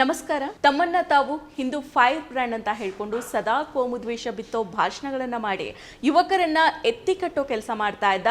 ನಮಸ್ಕಾರ. ತಮ್ಮನ್ನ ತಾವು ಹಿಂದೂ ಫೈರ್ ಬ್ರ್ಯಾಂಡ್ ಅಂತ ಹೇಳ್ಕೊಂಡು ಸದಾ ಕೋಮುದ್ವೇಷ ಬಿತ್ತೋ ಭಾಷಣಗಳನ್ನ ಮಾಡಿ ಯುವಕರನ್ನ ಎತ್ತಿ ಕಟ್ಟೋ ಕೆಲಸ ಮಾಡ್ತಾ ಇದ್ದ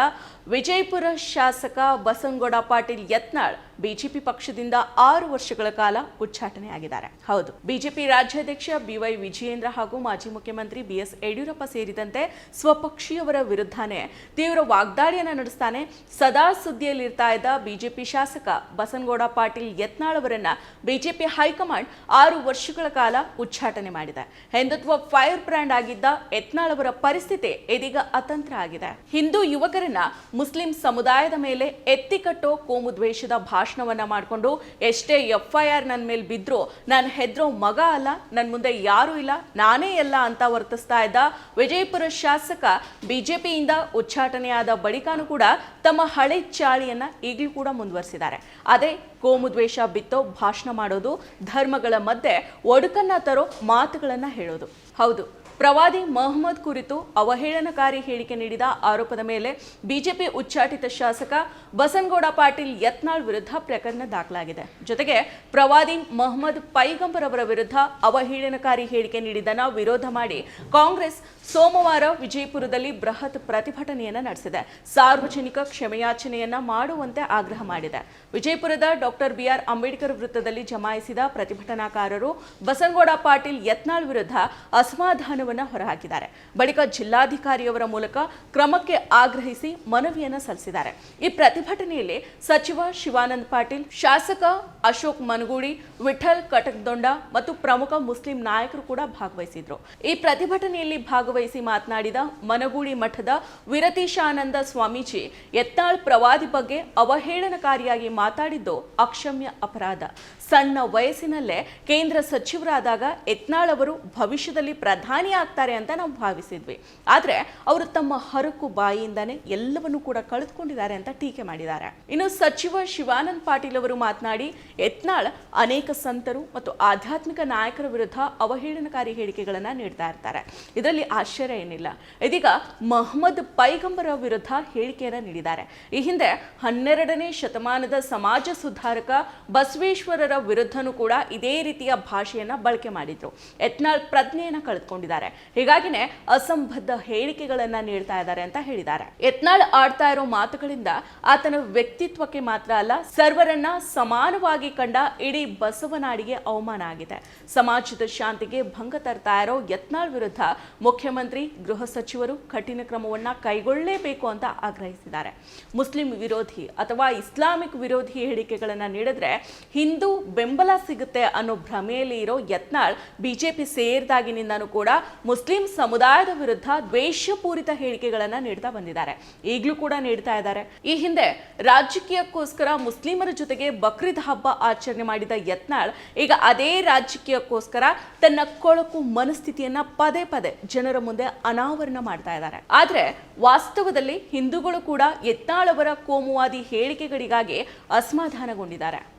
ವಿಜಯಪುರ ಶಾಸಕ ಬಸನಗೌಡ ಪಾಟೀಲ್ ಯತ್ನಾಳ್. ಬಿಜೆಪಿ ಪಕ್ಷದಿಂದ ಆರು ವರ್ಷಗಳ ಕಾಲ ಉಚ್ಚಾಟನೆಯಾಗಿದ್ದಾರೆ. ಹೌದು, ಬಿಜೆಪಿ ರಾಜ್ಯಾಧ್ಯಕ್ಷ ಬಿವೈ ವಿಜಯೇಂದ್ರ ಹಾಗೂ ಮಾಜಿ ಮುಖ್ಯಮಂತ್ರಿ ಬಿಎಸ್ ಯಡಿಯೂರಪ್ಪ ಸೇರಿದಂತೆ ಸ್ವಪಕ್ಷೀಯವರ ವಿರುದ್ಧನೇ ತೀವ್ರ ವಾಗ್ದಾಳಿಯನ್ನು ನಡೆಸ್ತಾನೆ ಸದಾ ಸುದ್ದಿಯಲ್ಲಿರ್ತಾ ಇದ್ದ ಬಿಜೆಪಿ ಶಾಸಕ ಬಸನಗೌಡ ಪಾಟೀಲ್ ಯತ್ನಾಳ್ ಅವರನ್ನ ಬಿಜೆಪಿ ಹೈಕಮಾಂಡ್ ಆರು ವರ್ಷಗಳ ಕಾಲ ಉಚ್ಚಾಟನೆ ಮಾಡಿದೆ. ಹಿಂದುತ್ವ ಫೈರ್ ಬ್ರ್ಯಾಂಡ್ ಆಗಿದ್ದ ಯತ್ನಾಳ್ ಅವರ ಪರಿಸ್ಥಿತಿ ಇದೀಗ ಅತಂತ್ರ ಆಗಿದೆ. ಹಿಂದೂ ಯುವಕರನ್ನ ಮುಸ್ಲಿಂ ಸಮುದಾಯದ ಮೇಲೆ ಎತ್ತಿಕಟ್ಟೋ ಕೋಮು ದ್ವೇಷದ ಭಾಷಣವನ್ನ ಮಾಡಿಕೊಂಡು ಎಷ್ಟೇ ಎಫ್ ಐ ಆರ್ ನನ್ನ ಮೇಲೆ ಬಿದ್ರು ನಾನು ಹೆದ್ರೋ ಮಗ ಅಲ್ಲ ನನ್ನ ಮುಂದೆ ಯಾರೂ ಇಲ್ಲ, ನಾನೇ ಎಲ್ಲ ಅಂತ ವರ್ತಿಸ್ತಾ ಇದ್ದ ವಿಜಯಪುರ ಶಾಸಕ ಬಿಜೆಪಿಯಿಂದ ಉಚ್ಚಾಟನೆಯಾದ ಬಳಿಕನೂ ಕೂಡ ತಮ್ಮ ಹಳೆ ಚಾಳಿಯನ್ನು ಈಗಲೂ ಕೂಡ ಮುಂದುವರಿಸಿದ್ದಾರೆ. ಅದೇ ಕೋಮು ದ್ವೇಷ ಬಿತ್ತೋ ಭಾಷಣ ಮಾಡೋದು, ಧರ್ಮಗಳ ಮಧ್ಯೆ ಒಡುಕನ್ನ ತರೋ ಮಾತುಗಳನ್ನು ಹೇಳೋದು. ಹೌದು. ಪ್ರವಾದಿ ಮೊಹಮ್ಮದ್ ಕುರಿತು ಅವಹೇಳನಕಾರಿ ಹೇಳಿಕೆ ನೀಡಿದ ಆರೋಪದ ಮೇಲೆ ಬಿಜೆಪಿ ಉಚ್ಚಾಟಿತ ಶಾಸಕ ಬಸನಗೌಡ ಪಾಟೀಲ್ ಯತ್ನಾಳ್ ವಿರುದ್ಧ ಪ್ರಕರಣ ದಾಖಲಾಗಿದೆ. ಜೊತೆಗೆ ಪ್ರವಾದಿ ಮೊಹಮ್ಮದ್ ಪೈಗಂಬರ್ ಅವರ ವಿರುದ್ಧ ಅವಹೇಳನಕಾರಿ ಹೇಳಿಕೆ ನೀಡಿದ್ದನ್ನು ವಿರೋಧ ಮಾಡಿ ಕಾಂಗ್ರೆಸ್ ಸೋಮವಾರ ವಿಜಯಪುರದಲ್ಲಿ ಬೃಹತ್ ಪ್ರತಿಭಟನೆಯನ್ನು ನಡೆಸಿದೆ. ಸಾರ್ವಜನಿಕ ಕ್ಷಮೆಯಾಚನೆಯನ್ನ ಮಾಡುವಂತೆ ಆಗ್ರಹ ಮಾಡಿದೆ. ವಿಜಯಪುರದ ಡಾಕ್ಟರ್ ಬಿಆರ್ ಅಂಬೇಡ್ಕರ್ ವೃತ್ತದಲ್ಲಿ ಜಮಾಯಿಸಿದ ಪ್ರತಿಭಟನಾಕಾರರು ಬಸನಗೌಡ ಪಾಟೀಲ್ ಯತ್ನಾಳ್ ವಿರುದ್ಧ ಅಸಮಾಧಾನವನ್ನ ಹೊರಹಾಕಿದ್ದಾರೆ. ಬಳಿಕ ಜಿಲ್ಲಾಧಿಕಾರಿಯವರ ಮೂಲಕ ಕ್ರಮಕ್ಕೆ ಆಗ್ರಹಿಸಿ ಮನವಿಯನ್ನು ಸಲ್ಲಿಸಿದ್ದಾರೆ. ಈ ಪ್ರತಿಭಟನೆಯಲ್ಲಿ ಸಚಿವ ಶಿವಾನಂದ ಪಾಟೀಲ್, ಶಾಸಕ ಅಶೋಕ್ ಮನಗೂಡಿ, ವಿಠಲ್ ಕಟಕ್ದೊಂಡ ಮತ್ತು ಪ್ರಮುಖ ಮುಸ್ಲಿಂ ನಾಯಕರು ಕೂಡ ಭಾಗವಹಿಸಿದ್ರು. ಈ ಪ್ರತಿಭಟನೆಯಲ್ಲಿ ಭಾಗವಹಿಸಿ ಮಾತನಾಡಿದ ಮನಗೂಡಿ ಮಠದ ವಿರತೀಶಾನಂದ ಸ್ವಾಮೀಜಿ ಯತ್ನಾಳ್ ಪ್ರವಾದಿ ಬಗ್ಗೆ ಅವಹೇಳನಕಾರಿಯಾಗಿ ಮಾತಾಡಿದ್ದು ಅಕ್ಷಮ್ಯ ಅಪರಾಧ. ಸಣ್ಣ ವಯಸ್ಸಿನಲ್ಲೇ ಕೇಂದ್ರ ಸಚಿವರಾದಾಗ ಯತ್ನಾಳ್ ಅವರು ಭವಿಷ್ಯದಲ್ಲಿ ಪ್ರಧಾನಿ ಆಗ್ತಾರೆ ಅಂತ ನಾವು ಭಾವಿಸಿದ್ವಿ. ಆದರೆ ಅವರು ತಮ್ಮ ಹರಕು ಬಾಯಿಯಿಂದಾನೇ ಎಲ್ಲವನ್ನೂ ಕೂಡ ಕಳೆದುಕೊಂಡಿದ್ದಾರೆ ಅಂತ ಟೀಕೆ ಮಾಡಿದ್ದಾರೆ. ಇನ್ನು ಸಚಿವ ಶಿವಾನಂದ್ ಪಾಟೀಲ್ ಅವರು ಮಾತನಾಡಿ, ಯತ್ನಾಳ್ ಅನೇಕ ಸಂತರು ಮತ್ತು ಆಧ್ಯಾತ್ಮಿಕ ನಾಯಕರ ವಿರುದ್ಧ ಅವಹೇಳನಕಾರಿ ಹೇಳಿಕೆಗಳನ್ನು ನೀಡ್ತಾ ಇರ್ತಾರೆ. ಇದರಲ್ಲಿ ಆಶ್ಚರ್ಯ ಏನಿಲ್ಲ. ಇದೀಗ ಮಹಮ್ಮದ್ ಪೈಗಂಬರ ವಿರುದ್ಧ ಹೇಳಿಕೆಯನ್ನ ನೀಡಿದ್ದಾರೆ. ಈ ಹಿಂದೆ ಹನ್ನೆರಡನೇ ಶತಮಾನದ ಸಮಾಜ ಸುಧಾರಕ ಬಸವೇಶ್ವರರ ವಿರುದ್ಧನೂ ಕೂಡ ಇದೇ ರೀತಿಯ ಭಾಷೆಯನ್ನ ಬಳಕೆ ಮಾಡಿದ್ರು. ಯತ್ನಾಳ್ ಪ್ರಜ್ಞೆಯನ್ನ ಕಳೆದುಕೊಂಡಿದ್ದಾರೆ. ಹೀಗಾಗಿನೇ ಅಸಂಬದ್ಧ ಹೇಳಿಕೆಗಳನ್ನ ನೀಡ್ತಾ ಇದ್ದಾರೆ ಅಂತ ಹೇಳಿದ್ದಾರೆ. ಯತ್ನಾಳ್ ಆಡ್ತಾ ಇರೋ ಮಾತುಗಳಿಂದ ಆತನ ವ್ಯಕ್ತಿತ್ವಕ್ಕೆ ಮಾತ್ರ ಅಲ್ಲ, ಸರ್ವರನ್ನ ಸಮಾನವಾಗಿ ಕಂಡ ಇಡೀ ಬಸವನಾಡಿಗೆ ಅವಮಾನ ಆಗಿದೆ. ಸಮಾಜದ ಶಾಂತಿಗೆ ಭಂಗ ತರ್ತಾ ಇರೋ ಯತ್ನಾಳ್ ವಿರುದ್ಧ ಮುಖ್ಯಮಂತ್ರಿ, ಗೃಹ ಸಚಿವರು ಕಠಿಣ ಕ್ರಮವನ್ನ ಕೈಗೊಳ್ಳಲೇಬೇಕು ಅಂತ ಆಗ್ರಹಿಸಿದ್ದಾರೆ. ಮುಸ್ಲಿಂ ವಿರೋಧಿ ಅಥವಾ ಇಸ್ಲಾಮಿಕ್ ವಿರೋಧಿ ಹೇಳಿಕೆಗಳನ್ನ ನೀಡಿದ್ರೆ ಹಿಂದೂ ಬೆಂಬಲ ಸಿಗುತ್ತೆ ಅನ್ನೋ ಭ್ರಮೆಯಲ್ಲಿ ಇರೋ ಯತ್ನಾಳ್ ಬಿಜೆಪಿ ಸೇರಿದಾಗಿನಿಂದನೂ ಕೂಡ ಮುಸ್ಲಿಂ ಸಮುದಾಯದ ವಿರುದ್ಧ ದ್ವೇಷಪೂರಿತ ಹೇಳಿಕೆಗಳನ್ನ ನೀಡ್ತಾ ಬಂದಿದ್ದಾರೆ. ಈಗಲೂ ಕೂಡ ನೀಡ್ತಾ ಇದ್ದಾರೆ. ಈ ಹಿಂದೆ ರಾಜಕೀಯಕ್ಕೋಸ್ಕರ ಮುಸ್ಲಿಮರ ಜೊತೆಗೆ ಬಕ್ರೀದ್ ಹಬ್ಬ ಆಚರಣೆ ಮಾಡಿದ ಯತ್ನಾಳ್ ಈಗ ಅದೇ ರಾಜಕೀಯಕ್ಕೋಸ್ಕರ ತನ್ನ ಕೊಳಕು ಮನಸ್ಥಿತಿಯನ್ನ ಪದೇ ಪದೇ ಜನರ ಮುಂದೆ ಅನಾವರಣ ಮಾಡ್ತಾ ಇದ್ದಾರೆ. ಆದ್ರೆ ವಾಸ್ತವದಲ್ಲಿ ಹಿಂದೂಗಳು ಕೂಡ ಯತ್ನಾಳ್ ಅವರ ಕೋಮುವಾದಿ ಹೇಳಿಕೆಗಳಿಗಾಗಿ ಅಸಮಾಧಾನಗೊಂಡಿದ್ದಾರೆ.